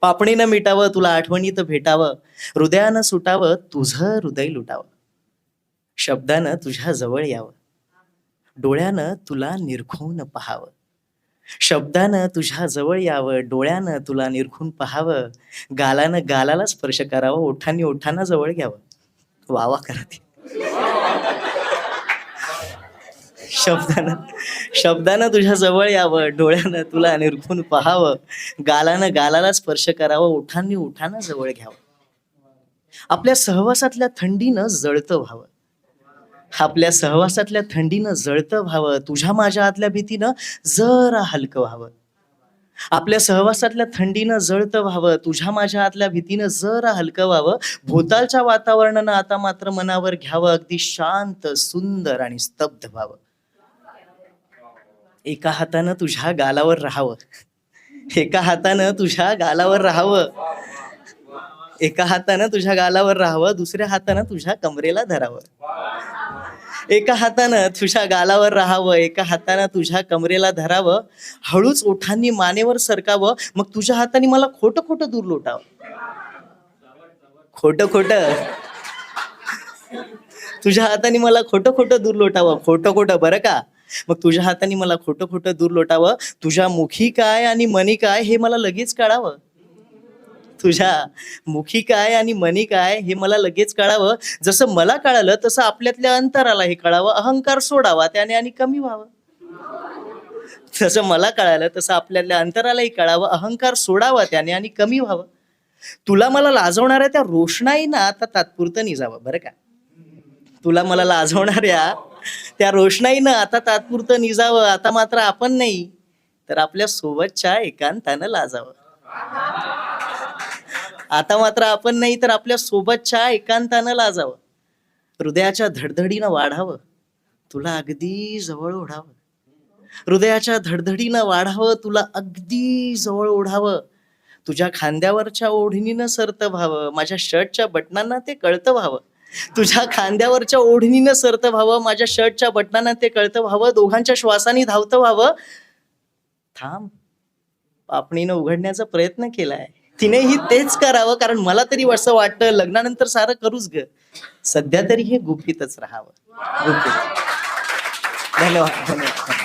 पापणीनं मिटावं तुला आठवणीत भेटावं. हृदयानं सुटावं तुझं हृदय लुटावं. शब्दानं तुझ्या जवळ यावं. डोळ्यानं तुला निरखून पहावं. शब्दानं तुझ्या जवळ यावं डोळ्यानं तुला निरखून पहावं. गालानं गालाला स्पर्श करावं ओठांनी ओठांना जवळ घ्यावं. वावा करा ती. शब्दानं शब्दानं तुझ्या जवळ यावं डोळ्यानं तुला निरखून पहावं गालानं गालाला स्पर्श करावं ओठांनी ओठांना जवळ घ्यावं. आपल्या सहवासातल्या थंडीनं जळतं व्हावं. आपल्या सहवासातल्या थंडीनं जळतं व्हावं तुझ्या माझ्या आतल्या भीतीनं जरा हलकं व्हावं. आपल्या सहवासातल्या थंडीनं जळतं व्हावं तुझ्या माझ्या आतल्या भीतीनं जरा हलकं व्हावं भोतालच्या वातावरणानं आता मात्र मनावर घ्यावं अगदी शांत सुंदर आणि स्तब्ध व्हावं. एका हातानं तुझ्या गालावर राहावं. एका हातानं तुझ्या गालावर राहावं. एका हातानं तुझ्या गालावर राहावं दुसऱ्या हातानं तुझ्या कमरेला धरावं. एका हातानं तुझ्या गालावर राहावं एका हातानं तुझ्या कमरेला धरावं. हळूच ओठांनी मानेवर सरकावं मग तुझ्या हाताने मला खोटं खोटं दूर लोटावं. खोटं खोटं. तुझ्या हाताने मला खोटं खोटं दूर लोटावं. खोटं खोटं बरं का? मग तुझ्या हाताने मला खोटं खोटं दूर लोटावं. तुझ्या मुखी काय आणि मनी काय हे मला लगेच कळावं. तुझ्या मुखी काय आणि मनी काय हे मला लगेच कळावं. जसं मला कळालं तसं आपल्यातल्या अंतराला हे कळावं. अहंकार सोडावा त्याने आणि कमी व्हावं. जसं मला कळालं तसं आपल्यातल्या अंतरालाही कळावं. अहंकार सोडावा त्याने आणि कमी व्हावं. तुला मला लाजवणाऱ्या त्या रोषणाई ना आता तात्पुरतं निजावं बरं का? तुला मला लाजवणाऱ्या त्या रोषणाईनं आता तात्पुरतं निजावं आता मात्र आपण नाही तर आपल्या सोबतच्या एकांतानं लाजावं. आता मात्र आपण नाही तर आपल्या सोबतच्या एकांतानं लाजावं. हृदयाच्या धडधडीनं वाढावं तुला अगदी जवळ ओढावं. हृदयाच्या धडधडीनं वाढावं तुला अगदी जवळ ओढावं. तुझ्या खांद्यावरच्या ओढणीनं सरतं व्हावं माझ्या शर्टच्या बटनांना ते कळतं व्हावं. तुझ्या खांद्यावरच्या ओढणीनं सरतं व्हावं माझ्या शर्टच्या बटनानं ते कळतं व्हावं दोघांच्या श्वासाने धावतं व्हावं. थांब. पापणीनं उघडण्याचा प्रयत्न केलाय. तिनेही तेच करावं कारण मला तरी असं वाटतं लग्नानंतर सारं करूच ग. सध्या तरी हे गुपितच राहावं. गुपित. धन्यवाद धन्यवाद.